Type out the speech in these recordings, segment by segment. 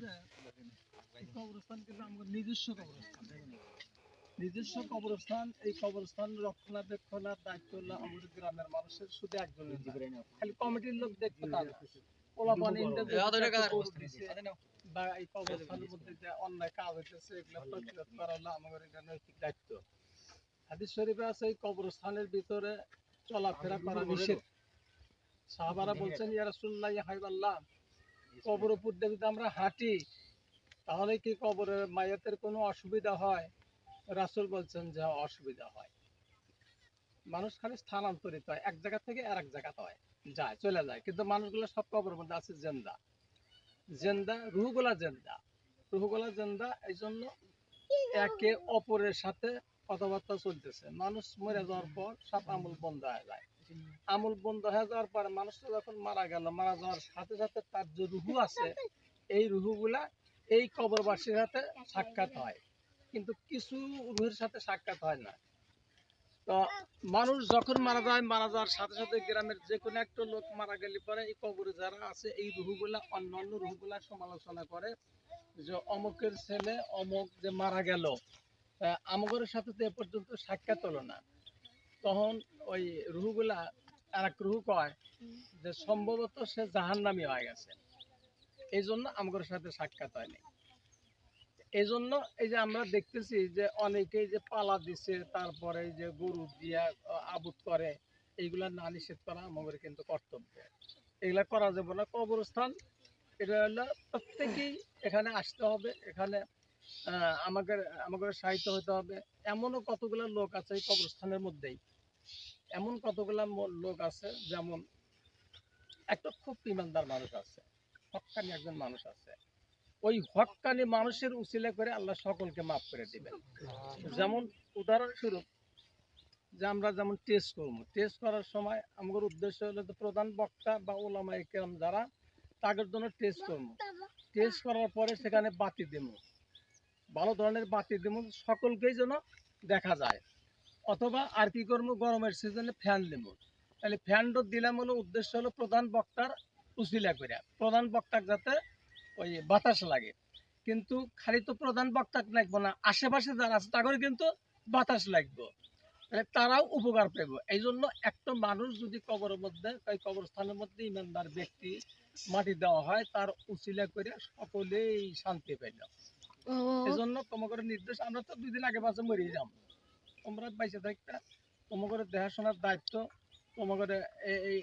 যে এই কবরস্থান কিন্তু আমাদের নিজস্ব কবরস্থান। নিজস্ব কবরস্থান এই কবরস্থান রক্ষণাবেক্ষণের দায়িত্ব হলো আমাদের গ্রামের মানুষের শুধু একজনের না। খালি কমিটির লোক দেখতে তার। বা এই কবরস্থানের মধ্যে যে অন্যায় কাজ হইতেছে এগুলো প্রতিরোধ করা হলো আমাদের এটা নৈতিক দায়িত্ব। হাদিস শরীফে আছে এই কবরস্থানের ভিতরে চলাফেরা করা নিষেধ। সাহাবারা বলছেন ইয়া রাসূলুল্লাহ ইয়া হাবিবাল্লাহ। কবর উপর দিয়ে যদি আমরা হাঁটি, তাহলে কি কবরের মায়াতের কোনো অসুবিধা হয়? রাসূল বলছেন যে অসুবিধা হয়। মানুষ খালি স্থানান্তরিত হয়, এক জায়গা থেকে আর এক জায়গাতে হয়, যায়, চলে যায়। কিন্তু মানুষগুলো সব কবরের মধ্যে আছে, জেন্দা। জেন্দা, রুহগুলা জেন্দা। রুহগুলা জেন্দা এই জন্য একে অপরের সাথে কথাবার্তা চলতেছে। মানুষ মরে যাওয়ার পর সব আমল বন্ধ হয়ে যায়। আমল বন্ধ হয়ে যাওয়ার পরে মানুষটা যখন মারা গেল, মারা যাওয়ার সাথে সাথে তার যে রুহু আছে, এই রুহুগুলা এই কবরবাসীর সাথে সাক্ষাৎ হয়। কিন্তু কিছু রুহের সাথে সাক্ষাৎ হয় না। তো মানুষ যখন মারা যায়, মারা যাওয়ার সাথে সাথে গ্রামের যে কোনো একটা লোক মারা গেলে পরে এই কবরে যারা আছে, এই রুহুগুলা, অন্য অন্য রুহুগুলা সমালোচনা করে যে অমুকের ছেলে, অমুক যে মারা গেল। আমগরের সাথে তো এ পর্যন্ত সাক্ষাৎ হলো না। তখন ওই রুহুগুলা আর এক রুহু কয় যে সম্ভবত সে জাহান্নামি হয়ে গেছে। এই জন্য আমগরের সাথে সাক্ষাৎ হয়নি। এই জন্য এই যে আমরা দেখতেছি যে অনেকেই যে পালা দিছে, তারপরে যে গরু দিয়া আবুদ করে, এইগুলা না নিষেধ করা আমাদের কিন্তু কর্তব্য। এগুলা করা যাবে না। কবরস্থান, এটা হলো প্রত্যেকেই এখানে আসতে হবে। এখানে আমাদের আমাদের সাহিত্য হতে হবে। এমনও কতগুলো লোক আছে এই কবরস্থানের মধ্যেই। এমন কতগুলা লোক আছে যেমন একটা খুব ইমানদার মানুষ আছে হকানি একজন মানুষ আছে। ওই হকানি মানুষের উচিলে করে আল্লাহ সকলকে মাফ করে দিবেন। যেমন উদাহরণস্বরূপ যে আমরা যেমন টেস্ট করব। টেস্ট করার সময় আমাদের উদ্দেশ্য হলো যে প্রধান বক্তা বা ওলামা কেরাম যারা তাদের জন্য টেস্ট করব। টেস্ট করার পরে সেখানে বাতি দেবো। ভালো ধরনের বাতি দেবো, সকলকেই যেন দেখা যায়। অথবা আর কি করব, গরমের সিজনে ফ্যান দেবো তাহলে ফ্যানটা দিলাম হলো উদ্দেশ্য হলো প্রধান বক্তার উচিলা করে প্রধান বক্তার যাতে ওই বাতাস লাগে। কিন্তু খালি তো প্রধান বক্তা লাগবো না, আশেপাশে যারা আছে তাদের কিন্তু বাতাস লাগবে। তাহলে তারাও উপকার পাইব। এই জন্য একটা মানুষ যদি কবরের মধ্যে, ওই কবরস্থানের মধ্যে ইমানদার ব্যক্তি মাটি দেওয়া হয়, তার উচিলা করে সকলেই শান্তি পাইল। এই জন্য তোমাদের নির্দেশ, আমরা তো আগে পাশে মরে যাম। তোমরা বাইসে দেখাশোনার দায়িত্ব এই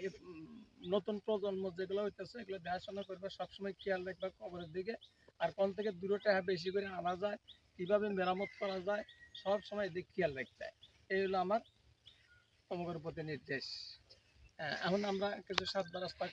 নতুন প্রজন্ম যেগুলো হইতেছে, এগুলো দেখাশোনা করবে, সবসময় খেয়াল রাখবে কবরের দিকে। আর কোন থেকে দূরে টাকা বেশি করে আনা যায়, কীভাবে মেরামত করা যায় সব সময় এদিকে খেয়াল রাখতে। এই হলো আমার তোমাদের প্রতি নির্দেশ। এখন আমরা কিছু সাত বারাস্তা